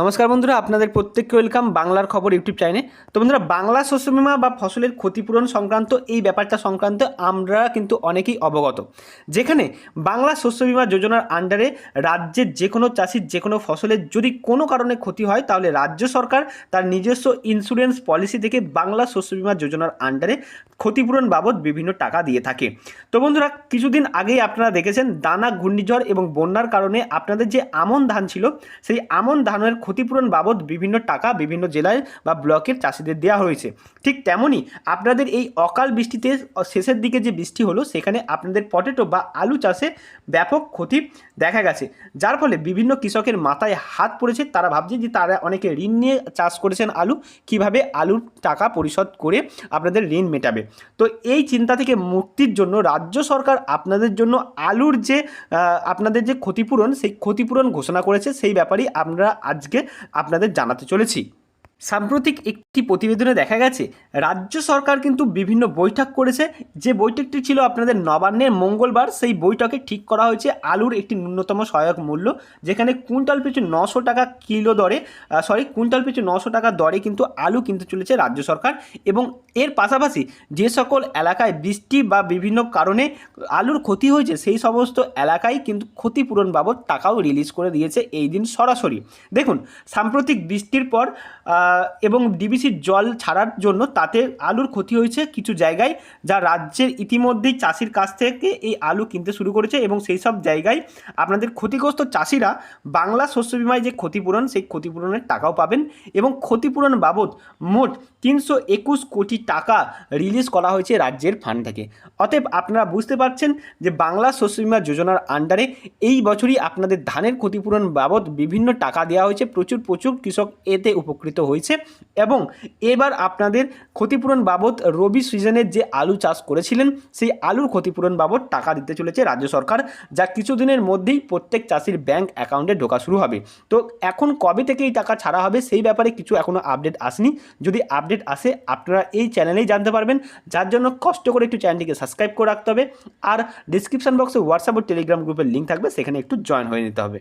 নমস্কার বন্ধুরা, আপনাদের প্রত্যেককে ওয়েলকাম বাংলার খবর ইউটিউব চ্যানেলে তো বন্ধুরা, বাংলা শস্য বিমা বা ফসলের ক্ষতিপূরণ সংক্রান্ত এই ব্যাপারটা সংক্রান্ত আমরা কিন্তু অনেকেই অবগত। যেখানে বাংলা শস্য বিমা যোজনার আন্ডারে রাজ্যের যে কোনো চাষির যে কোনো ফসলের যদি কোনো কারণে ক্ষতি হয়, তাহলে রাজ্য সরকার তার নিজস্ব ইন্স্যুরেন্স পলিসি থেকে বাংলা শস্য বিমা যোজনার আন্ডারে ক্ষতিপূরণ বাবদ বিভিন্ন টাকা দিয়ে থাকে। তো বন্ধুরা, কিছুদিন আগেই আপনারা দেখেছেন, দানা, ঘূর্ণিঝড় এবং বন্যার কারণে আপনাদের যে আমন ধান ছিল, সেই আমন ধানের ক্ষতিপূরণ বাবদ বিভিন্ন টাকা বিভিন্ন জেলায় বা ব্লকের চাষিদের দেওয়া হয়েছে। ঠিক তেমনই আপনাদের এই অকাল বৃষ্টিতে শেষের দিকে যে বৃষ্টি হলো, সেখানে আপনাদের পটেটো বা আলু চাষে ব্যাপক ক্ষতি দেখা গেছে। যার ফলে বিভিন্ন কৃষকের মাথায় হাত পড়েছে। তারা ভাবছে যে তারা অনেকে ঋণ নিয়ে চাষ করেছেন আলু, কীভাবে আলুর টাকা পরিশোধ করে আপনাদের ঋণ মেটাবে? তো এই চিন্তা থেকে মুক্তির জন্য রাজ্য সরকার আপনাদের জন্য আলুর যে আপনাদের যে ক্ষতিপূরণ, সেই ক্ষতিপূরণ ঘোষণা করেছে। সেই ব্যাপারেই আমরা আজকে আপনাদের জানাতে চলেছি। সাম্প্রতিক একটি প্রতিবেদনে দেখা গেছে, রাজ্য সরকার কিন্তু বিভিন্ন বৈঠক করেছে। যে বৈঠকটি ছিল আপনাদের নবান্নের মঙ্গলবার, সেই বৈঠকে ঠিক করা হয়েছে আলুর একটি ন্যূনতম সহায়ক মূল্য, যেখানে কুইন্টাল পিছু নশো টাকা কিলো দরে সরি কুইন্টাল পিছু নশো টাকা দরে কিন্তু আলু কিনতে চলেছে রাজ্য সরকার। এবং এর পাশাপাশি যে সকল এলাকায় বৃষ্টি বা বিভিন্ন কারণে আলুর ক্ষতি হয়েছে, সেই সমস্ত এলাকায় কিন্তু ক্ষতিপূরণ বাবদ টাকাও রিলিজ করে দিয়েছে এই দিন সরাসরি। দেখুন, সাম্প্রতিক বৃষ্টির পর এবং ডিবিসির জল ছাড়ার জন্য তাতে আলুর ক্ষতি হয়েছে কিছু জায়গায়, যা রাজ্যের ইতিমধ্যেই চাষির কাছ থেকে এই আলু কিনতে শুরু করেছে এবং সেই সব জায়গায় আপনাদের ক্ষতিগ্রস্ত চাষিরা বাংলা শস্য বিমায় যে ক্ষতিপূরণ, সেই ক্ষতিপূরণের টাকাও পাবেন এবং ক্ষতিপূরণ বাবদ মোট তিনশো একুশ কোটি টাকা রিলিজ করা হয়েছে রাজ্যের ফান্ড থেকে। অতএব আপনারা বুঝতে পারছেন যে বাংলা শস্য বিমা যোজনার আন্ডারে এই বছরই আপনাদের ধানের ক্ষতিপূরণ বাবদ বিভিন্ন টাকা দেওয়া হয়েছে। প্রচুর প্রচুর কৃষক এতে উপকৃত হয়েছে এবং এবার আপনাদের ক্ষতিপূরণ বাবদ রবি সিজনের যে আলু চাষ করেছিলেন, সেই আলুর ক্ষতিপূরণ বাবদ টাকা দিতে চলেছে রাজ্য সরকার, যা কিছুদিনের মধ্যেই প্রত্যেক চাষির ব্যাংক অ্যাকাউন্টে ঢোকা শুরু হবে। তো এখন কবে থেকে এই টাকা ছাড়া হবে সেই ব্যাপারে কিছু এখনও আপডেট আসেনি। যদি আপডেট আসে, আপনারা এই চ্যানেলেই জানতে পারবেন। যার জন্য কষ্ট করে একটু চ্যানেলটিকে সাবস্ক্রাইব করে রাখতে হবে। আর ডিসক্রিপশন বক্সে হোয়াটসঅ্যাপ ও টেলিগ্রাম গ্রুপের লিঙ্ক থাকবে, সেখানে একটু জয়েন হয়ে নিতে হবে।